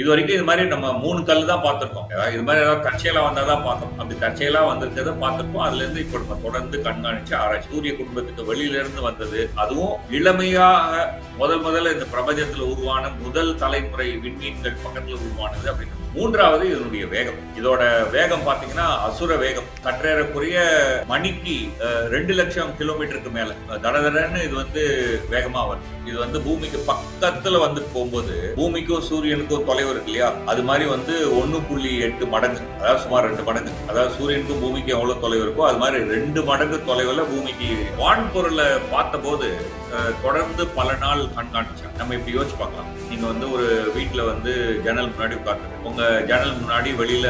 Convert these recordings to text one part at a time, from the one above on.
இது வரைக்கும் இது மாதிரி நம்ம மூணு கல் தான் பார்த்துருக்கோம். ஏதாவது இது மாதிரி ஏதாவது தற்செயலா வந்தால் தான் பார்த்தோம். அப்படி தற்செயலா வந்திருக்கிறத பார்த்துருக்கோம். அதுலேருந்து இப்போ நம்ம தொடர்ந்து கண்காணிச்சு ஆராய்ச்சி சூரிய குடும்பத்துக்கு வெளியிலேருந்து வந்தது. அதுவும் இளமையாக முதல் முதல்ல இந்த பிரபஞ்சத்தில் உருவான முதல் தலைமுறை விண்மீன்கள் பக்கத்தில் உருவானது அப்படின்னு மூன்றாவது இதனுடைய வேகம். இதோட வேகம் பாத்தீங்கன்னா அசுர வேகம். கற்றேறக்குரிய மணிக்கு ரெண்டு லட்சம் கிலோமீட்டருக்கு மேல. தடதடன்னு இது வந்து வேகமா வரும் இது வந்து பூமிக்கு பக்கத்துல வந்து போகும்போது பூமிக்கும் சூரியனுக்கும் தொலைவு இருக்கு இல்லையா? அது மாதிரி வந்து ஒன்னு புள்ளி எட்டு மடங்கு. அதாவது சுமார் ரெண்டு மடங்கு. அதாவது சூரியனுக்கும் பூமிக்கும் எவ்வளவு தொலைவு இருக்கோ அது மாதிரி ரெண்டு மடங்கு தொலைவுல பூமிக்கு வான்பொருளை பார்த்தபோது தொடர்ந்து பல நாள் கண்காணிச்சாங்க. நம்ம இப்படி யோசிச்சு பார்க்கலாம். நீங்க வந்து ஒரு வீட்டுல வந்து ஜன்னல் முன்னாடி உட்கார்ந்து உங்க ஜன்னல் முன்னாடி வெளியில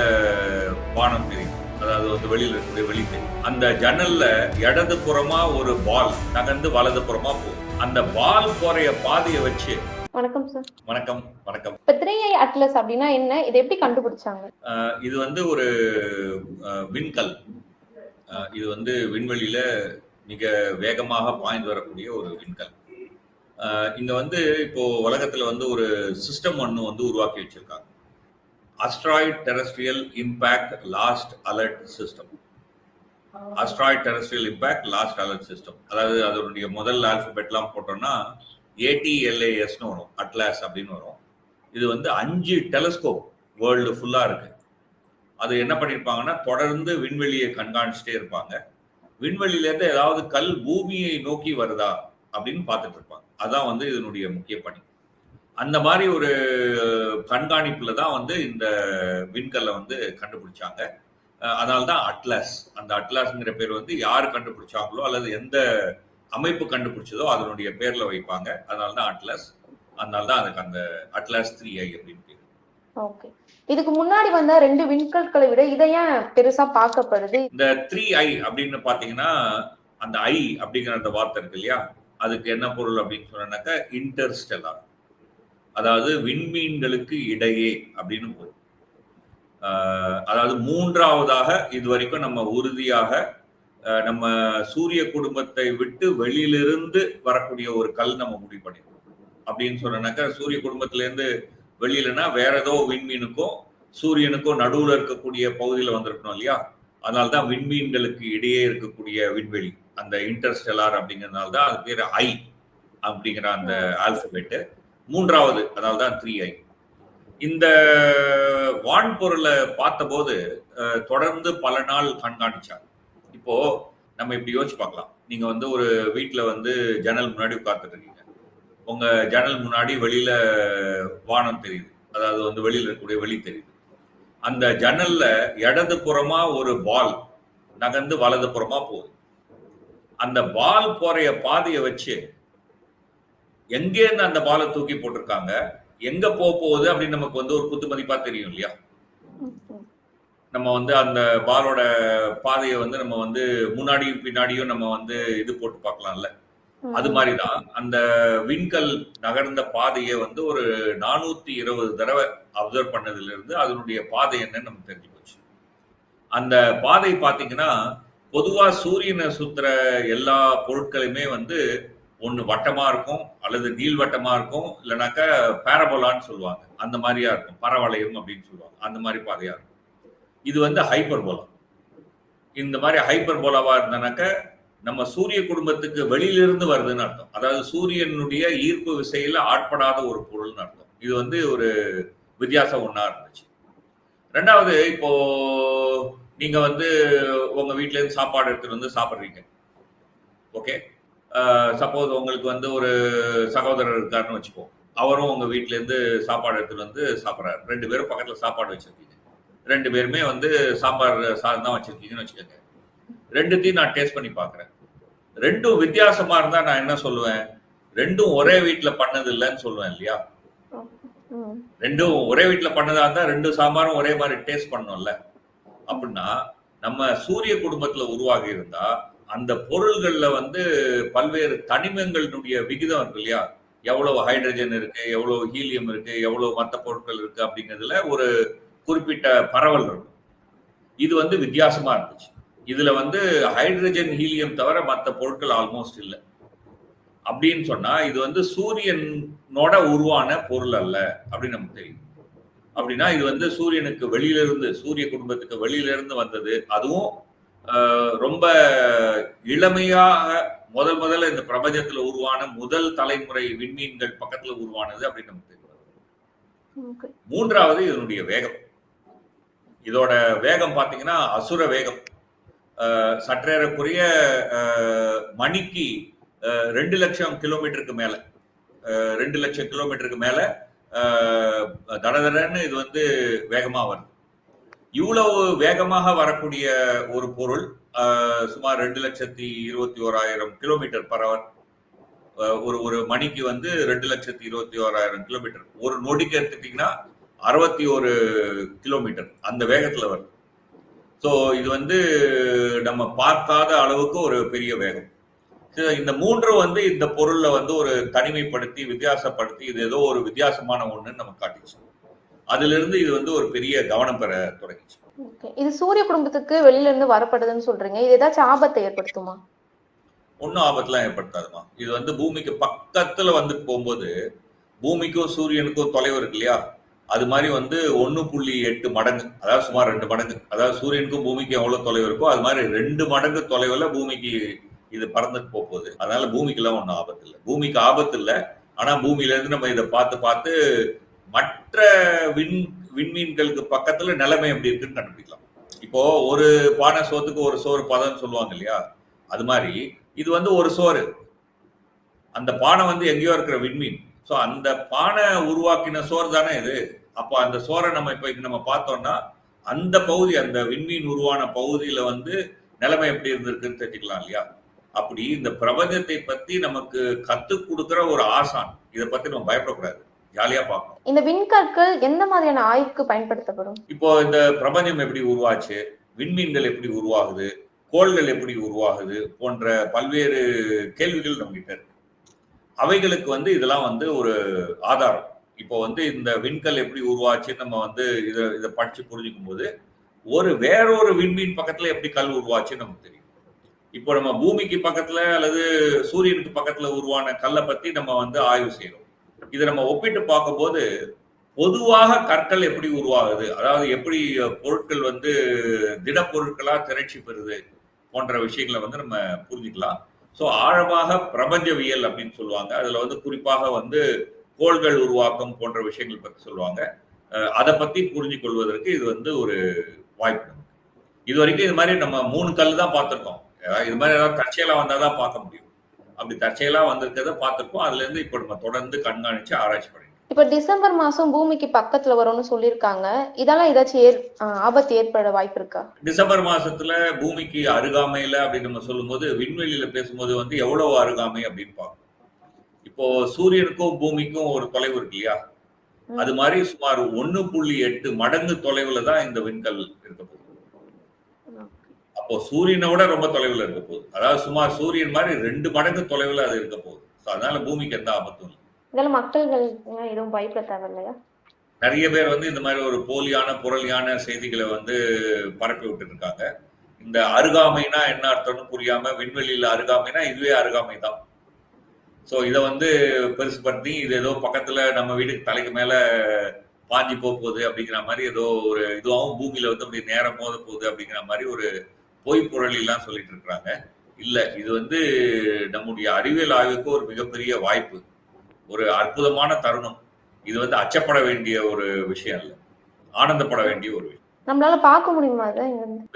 வானம் தெரியும். அதாவது வந்து வெளியில இருக்கக்கூடிய வெளி தெரியும். அந்த ஜன்னல்ல இடது புறமா ஒரு பால் நகர்ந்து வலது புறமா போகும். அந்த பால் போறைய பாதையை வச்சு வணக்கம் சார் வணக்கம் வணக்கம். இப்ப த்ரீ ஐ அட்லஸ் அப்படின்னா என்ன? இதை எப்படி கண்டுபிடிச்சாங்க? இது வந்து ஒரு விண்கல். இது வந்து விண்வெளியில மிக வேகமாக பாய்ந்து வரக்கூடிய ஒரு விண்கல். இங்க வந்து இப்போ உலகத்துல வந்து ஒரு சிஸ்டம் ஒன்று வந்து உருவாக்கி வச்சிருக்காங்க. Asteroid terrestrial impact last alert system asteroid terrestrial impact last alert system அதாவது அதனுடைய முதல் ஆல்பபெட்லாம் போட்டோம்னா ஏடிஎல்ஏஎஸ்னு வரும் அட்லாஸ் அப்படின்னு வரும். இது வந்து அஞ்சு டெலஸ்கோப் வேர்ல்டு ஃபுல்லா இருக்கு. அது என்ன பண்ணியிருப்பாங்கன்னா தொடர்ந்து விண்வெளியை கண்காணிச்சுட்டே இருப்பாங்க. விண்வெளியிலேருந்து ஏதாவது கல் பூமியை நோக்கி வருதா அப்படின்னு பார்த்துட்டு இருப்பாங்க. அதான் வந்து இதனுடைய முக்கிய பணி. அந்த மாதிரி ஒரு கண்காணிப்புல தான் வந்து இந்த விண்கல்லை வந்து கண்டுபிடிச்சாங்க. அதனால தான் அட்லாஸ் அந்த அட்லாஸ்ங்கிற பேர் வந்து யார் கண்டுபிடிச்சாங்களோ அல்லது எந்த அமைப்பு கண்டுபிடிச்சதோ அதனுடைய பேர்ல வைப்பாங்க. அதனால தான் அட்லாஸ் அதனால தான் அதுக்கு அந்த அட்லாஸ் த்ரீ ஐ அப்படின்னு பேர். ஓகே. இதுக்கு முன்னாடி வந்த ரெண்டு விண்கற்களை விட இதை ஏன் பெருசா பார்க்கப்படுது? இந்த த்ரீ ஐ அப்படின்னு பாத்தீங்கன்னா அந்த ஐ அப்படிங்கிற அந்த வார்த்தை இருக்கு இல்லையா? அதுக்கு என்ன பொருள் அப்படின்னு சொன்னாக்கா இன்டர்ஸ்டெல்லார் அதாவது விண்மீன்களுக்கு இடையே அப்படின்னு பொருள் அதாவது மூன்றாவதாக இது வரைக்கும் நம்ம உறுதியாக நம்ம சூரிய குடும்பத்தை விட்டு வெளியிலிருந்து வரக்கூடிய ஒரு கல் நம்ம முடிவு பண்ணிருக்கோம் அப்படின்னு சொன்னாக்கா சூரிய குடும்பத்திலேருந்து வெளியிலனா வேற ஏதோ விண்மீனுக்கும் சூரியனுக்கும் நடுவில் இருக்கக்கூடிய பகுதியில் வந்திருக்கணும் இல்லையா? அதனால தான் விண்மீன்களுக்கு இடையே இருக்கக்கூடிய விண்வெளி அந்த இன்டர்ஸ்டெலார் அப்படிங்கிறதுனால தான் அது பேர் ஐ அப்படிங்கிற அந்த ஆல்பபெட்டு மூன்றாவது அதாவது தான் த்ரீ ஐ இந்த வான்பொருளை பார்த்தபோது தொடர்ந்து பல நாள் கண்காணிச்சாங்க இப்போ நம்ம இப்படி யோசிச்சு பார்க்கலாம். நீங்க வந்து ஒரு வீட்டில் வந்து ஜன்னல் முன்னாடி உட்கார்ந்துட்டு இருக்கீங்க. உங்க ஜன்னல் முன்னாடி வெளியில வானம் தெரியுது. அதாவது வந்து வெளியில் இருக்கக்கூடிய வெளி தெரியுது. அந்த ஜன்னல்ல இடது புறமா ஒரு பால் நகர்ந்து வலது புறமா போகுது. அந்த பால் போறைய பாதையை வச்சு எங்கேருந்து அந்த பாலை தூக்கி போட்டிருக்காங்க? எங்க போக போகுது அப்படின்னு நமக்கு வந்து ஒரு குத்து மதிப்பா தெரியும் இல்லையா? நம்ம வந்து அந்த பாலோட பாதையை வந்து நம்ம வந்து முன்னாடியும் பின்னாடியும் நம்ம வந்து இது போட்டு பார்க்கலாம்ல. அது மாதிரிதான். அந்த விண்கல் நகர்ந்த பாதையை வந்து ஒரு நானூத்தி இருபது தடவை அப்சர்வ் பண்ணதுல இருந்து அதனுடைய பாதை என்னன்னு நமக்கு தெரிஞ்சு போச்சு. அந்த பாதை பாத்தீங்கன்னா பொதுவா சூரியனை சுத்துற எல்லா பொருட்களுமே வந்து ஒன்று வட்டமா இருக்கும் அல்லது நீள்வட்டமா இருக்கும் இல்லைனாக்கா பேரபோலான்னு சொல்லுவாங்க. அந்த மாதிரியா இருக்கும். பரவளையம் அப்படின்னு சொல்லுவாங்க. அந்த மாதிரி பாதையா இருக்கும். இது வந்து ஹைப்பர்போலா இந்த மாதிரி ஹைப்பர்போலாவா இருந்தனாக்க நம்ம சூரிய குடும்பத்துக்கு வெளியிலிருந்து வருதுன்னு அர்த்தம். அதாவது சூரியனுடைய ஈர்ப்பு விசையில ஆட்படாத ஒரு பொருள்னு அர்த்தம். இது வந்து ஒரு வித்தியாசம் ஒன்றா இருந்துச்சு. ரெண்டாவது இப்போ நீங்க வந்து உங்க வீட்ல இருந்து சாப்பாடு எடுத்துட்டு வந்து சாப்பிட்றீங்க. ஓகே? சப்போஸ் உங்களுக்கு வந்து ஒரு சகோதரர் இருக்காருன்னு வச்சுப்போம் அவரும் உங்க வீட்ல இருந்து சாப்பாடு எடுத்துட்டு வந்து சாப்பிட்றாரு. ரெண்டு பேரும் பக்கத்துல சாப்பாடு வச்சிருக்கீங்க. ரெண்டு பேருமே வந்து சாம்பார் சாதம் தான் வச்சிருக்கீங்கன்னு வச்சுக்கோங்க. ரெண்டுத்தையும் நான் டேஸ்ட் பண்ணி பார்க்குறேன் ரெண்டும் வித்தியாசமா இருந்தா நான் என்ன சொல்லுவேன்? ரெண்டும் ஒரே வீட்ல பண்ணது இல்லைன்னு சொல்லுவேன் இல்லையா. ரெண்டும் ஒரே வீட்ல பண்ணதா இருந்தா ரெண்டு சாம்பாரும் ஒரே மாதிரி டேஸ்ட் பண்ணோம்ல அப்படின்னா நம்ம சூரிய குடும்பத்துல உருவாகி இருந்தா அந்த பொருள்களில் வந்து பல்வேறு தனிமங்களினுடைய விகிதம் இருக்கு இல்லையா? எவ்வளவு ஹைட்ரஜன் இருக்கு எவ்வளவு ஹீலியம் இருக்கு எவ்வளவு மற்ற பொருட்கள் இருக்கு அப்படிங்கிறதுல ஒரு குறிப்பிட்ட பரவல் இருக்கும். இது வந்து வித்தியாசமா இருந்துச்சு. இதுல வந்து ஹைட்ரஜன் ஹீலியம் தவிர மற்ற பொருட்கள் ஆல்மோஸ்ட் இல்லை. அப்படின்னு சொன்னா இது வந்து சூரியனோட உருவான பொருள் அல்ல அப்படின்னு நமக்கு தெரியும். அப்படின்னா இது வந்து சூரியனுக்கு வெளியிலிருந்து சூரிய குடும்பத்துக்கு வெளியில இருந்து வந்தது. அதுவும் ரொம்ப இளமையாக முதல் முதல்ல இந்த பிரபஞ்சத்துல உருவான முதல் தலைமுறை விண்மீன்கள் பக்கத்துல உருவானது அப்படின்னு நமக்கு தெரியும் மூன்றாவது இதனுடைய வேகம். இதோட வேகம் பாத்தீங்கன்னா அசுர வேகம். சற்றேறக்குரிய மணிக்கு ரெண்டு லட்சம் கிலோமீட்டருக்கு மேல. ரெண்டு லட்சம் கிலோமீட்டருக்கு மேல தடதடன்னு இது வந்து வேகமா வருது. இவ்வளவு வேகமாக வரக்கூடிய ஒரு பொருள் சுமார் ரெண்டு லட்சத்தி இருபத்தி ஓராயிரம் கிலோமீட்டர் பரவர் ஒரு ஒரு மணிக்கு வந்து ரெண்டு லட்சத்தி இருபத்தி ஓராயிரம் கிலோமீட்டர். ஒரு நொடிக்கு எடுத்துட்டீங்கன்னா அறுபத்தி ஒரு கிலோமீட்டர் அந்த வேகத்தில் வருது. ஸோ இது வந்து நம்ம பார்க்காத அளவுக்கு ஒரு பெரிய வேகம். இந்த மூன்று வந்து இந்த பொருளை வந்து ஒரு தனிமைப்படுத்தி வித்தியாசப்படுத்தி இது ஏதோ ஒரு வித்தியாசமான ஒன்றுன்னு நம்ம காட்டிச்சு அதுல இருந்து இது வந்து ஒரு பெரிய கவனம் பெற தொடங்கிச்சு. ஓகே. இது சூரிய குடும்பத்துக்கு வெளியில இருந்து வரப்படுதுன்னு சொல்றீங்க. இது ஏதாச்சும் ஆபத்தை ஏற்படுத்துமா? ஒன்றும் ஆபத்துலாம் ஏற்படுத்தாதுமா. இது வந்து பூமிக்கு பக்கத்துல வந்து போகும்போது பூமிக்கும் சூரியனுக்கும் தொலைவு இருக்கு இல்லையா? அது மாதிரி வந்து ஒன்று புள்ளி எட்டு மடங்கு அதாவது சுமார் ரெண்டு மடங்கு. அதாவது சூரியனுக்கும் பூமிக்கும் எவ்வளவு தொலைவு இருக்கோ அது மாதிரி ரெண்டு மடங்கு தொலைவுல பூமிக்கு இது பறந்துட்டு போக போகுது அதனால பூமிக்கெல்லாம் ஒன்றும் ஆபத்து இல்லை. பூமிக்கு ஆபத்து இல்லை. ஆனா பூமியில இருந்து நம்ம இதை பார்த்து பார்த்து மற்ற விண் விண்மீன்களுக்கு பக்கத்துல நிலைமை எப்படி இருக்குன்னு கண்டுபிடிக்கலாம். இப்போ ஒரு பானை சோத்துக்கு ஒரு சோறு பதம்னு சொல்லுவாங்க இல்லையா? அது மாதிரி. இது வந்து ஒரு சோறு. அந்த பானை வந்து எங்கேயோ இருக்கிற விண்மீன். ஸோ அந்த பானை உருவாக்கின சோறு தானே இது. அப்போ அந்த சோரை நம்ம இப்போ நம்ம பார்த்தோம்னா அந்த பகுதி அந்த விண்மீன் உருவான பகுதியில வந்து நிலைமை எப்படி இருந்திருக்குன்னு தெரிஞ்சுக்கலாம் இல்லையா? அப்படி இந்த பிரபஞ்சத்தை பத்தி நமக்கு கற்றுக் கொடுக்குற ஒரு ஆசான். இதை பத்தி நம்ம பயப்படக்கூடாது. ஜாலியா பார்க்கணும். இந்த விண்கற்கள் எந்த மாதிரியான ஆய்வுக்கு பயன்படுத்தப்படும்? இப்போ இந்த பிரபஞ்சம் எப்படி உருவாச்சு விண்மீன்கள் எப்படி உருவாகுது கோள்கள் எப்படி உருவாகுது போன்ற பல்வேறு கேள்விகள் நம்ம கிட்ட இருக்கு. அவைகளுக்கு வந்து இதெல்லாம் வந்து ஒரு ஆதாரம். இப்போ வந்து இந்த விண்கல் எப்படி உருவாச்சுன்னு நம்ம வந்து இதை இதை படிச்சு புரிஞ்சுக்கும் போது ஒரு வேறொரு விண்மீன் பக்கத்துல எப்படி கல் உருவாச்சுன்னு நமக்கு தெரியும். இப்போ நம்ம பூமிக்கு பக்கத்துல அல்லது சூரியனுக்கு பக்கத்துல உருவான கல்லை பத்தி நம்ம வந்து ஆய்வு செய்யறோம் இதை நம்ம ஒப்பிட்டு பார்க்கும்போது பொதுவாக கற்கள் எப்படி உருவாகுது? அதாவது எப்படி பொருட்கள் வந்து திடப்பொருட்களாக திரட்சி பெறுது போன்ற விஷயங்களை வந்து நம்ம புரிஞ்சுக்கலாம். ஸோ ஆழமாக பிரபஞ்சவியல் அப்படின்னு சொல்லுவாங்க. அதில் வந்து குறிப்பாக வந்து கோள்கள் உருவாக்கம் போன்ற விஷயங்கள் பற்றி சொல்லுவாங்க. அதை பற்றி புரிஞ்சு கொள்வதற்கு இது வந்து ஒரு வாய்ப்பு இது வரைக்கும் இது மாதிரி நம்ம மூணு கல் தான் பார்த்துருக்கோம். ஏதாவது இது மாதிரி ஏதாவது கட்சியெல்லாம் வந்தால் தான் பார்க்க முடியும். அப்படி தற்செயலா வந்திருக்கிறத பார்த்துருக்கோம். அதுல இருந்து இப்போ நம்ம தொடர்ந்து கண்காணிச்சு ஆராய்ச்சி பண்ணிட்டு இப்ப டிசம்பர் மாசம் பூமிக்கு பக்கத்துல வரும்னு சொல்லியிருக்காங்க. இதெல்லாம் ஏதாச்சும் ஆபத்து ஏற்பட வாய்ப்பு இருக்கா? டிசம்பர் மாசத்துல பூமிக்கு அருகாமையில அப்படின்னு நம்ம சொல்லும்போது விண்வெளியில பேசும்போது வந்து எவ்வளவு அருகாமை அப்படின்னு பார்க்கணும். இப்போ சூரியனுக்கும் பூமிக்கும் ஒரு தொலைவு இருக்கு இல்லையா. அது மாதிரி சுமார் ஒண்ணு புள்ளி எட்டு மடங்கு தொலைவுல தான் இந்த விண்கல் இருக்க போகுது. அப்போ சூரியனை விட ரொம்ப தொலைவுல இருக்க போகுது. அதாவது சுமார் சூரியன் மாதிரி ரெண்டு மடங்கு தொலைவுல அது இருக்க போகுது. So, அதனால பூமிக்கு எந்த ஆபத்தும் இல்லை. இதெல்லாம் மக்கள்கள் எதுவும் பயப்பட தேவையில்லையா? நிறைய பேர் வந்து இந்த மாதிரி ஒரு போலியான புரளியான செய்திகளை வந்து பரப்பி விட்டுட்டு இருக்காங்க இந்த அருகாமைனா என்ன அர்த்தம்னு புரியாம விண்வெளியில அருகாமைனா இதுவே அருகாமை தான். ஸோ இதை வந்து பெருசுபடுத்தி இது ஏதோ பக்கத்துல நம்ம வீட்டுக்கு தலைக்கு மேல பாஞ்சி போக போகுது அப்படிங்கிற மாதிரி ஏதோ ஒரு இதுவாகவும் பூமியில வந்து அப்படி நேரம் மோத போகுது அப்படிங்கிற மாதிரி ஒரு பொய் புரளிலாம் சொல்லிட்டு இருக்கிறாங்க. இல்ல இது வந்து நம்முடைய அறிவியல் ஆய்வுக்கு ஒரு மிகப்பெரிய வாய்ப்பு. ஒரு அற்புதமான தருணம். இது வந்து அச்சப்பட வேண்டிய ஒரு விஷயம் இல்ல ஆனந்தப்பட வேண்டிய ஒரு விஷயம். நம்மளால பார்க்க முடியுமா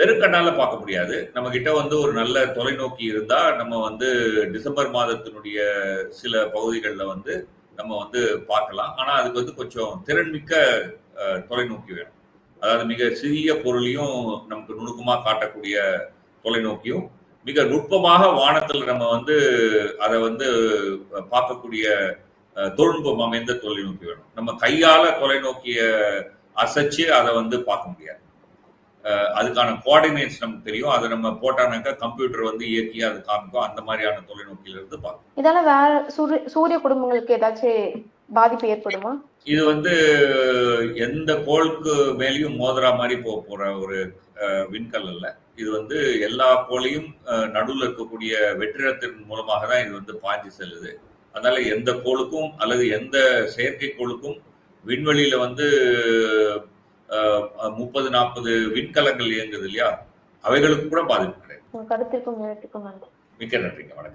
வெறுக்கண்ணால பார்க்க முடியாது. நம்ம கிட்ட வந்து ஒரு நல்ல தொலைநோக்கி இருந்தா நம்ம வந்து டிசம்பர் மாதத்தினுடைய சில பகுதிகளில் வந்து நம்ம வந்து பார்க்கலாம். ஆனா அதுக்கு வந்து கொஞ்சம் திறன்மிக்க தொலைநோக்கி வேணும். அதாவது மிக சிறிய பொருளையும் நமக்கு நுணுக்கமா காட்டக்கூடிய தொலைநோக்கியும் மிக நுட்பமாக வானத்துல நம்ம வந்து அதை வந்து பார்க்கக்கூடிய தொழில்நுட்பம் அமைந்த தொலைநோக்கி வேணும். நம்ம கையால தொலைநோக்கிய அசைச்சு அதை வந்து பார்க்க முடியாது. அதுக்கான கோஆர்டினேட்ஸ் நமக்கு தெரியும். அதை நம்ம போட்டானாக்கா கம்ப்யூட்டர் வந்து இயக்கி அது காமிக்கும். அந்த மாதிரியான தொலைநோக்கியில இருந்து பார்க்கணும் வேற சூரிய சூரிய குடும்பங்களுக்கு ஏதாச்சும் பாதிப்பு ஏற்படுமா? இது வந்து எந்த கோளுக்கு மேலேயும் மோதுற மாதிரி போக போற ஒரு விண்கல் அல்ல. இது வந்து எல்லா கோளையும் நடுவில் இருக்கக்கூடிய வெற்றிடத்தின் மூலமாக தான் இது வந்து பாய்ஞ்சு செல்லுது. அதனால எந்த கோளுக்கும் அல்லது எந்த செயற்கை கோளுக்கும் விண்வெளியில வந்து முப்பது நாற்பது விண்கலங்கள் இயங்குது இல்லையா? அவைகளுக்கு கூட பாதிப்பு கிடையாது. மிக்க நன்றிங்க. வணக்கம்.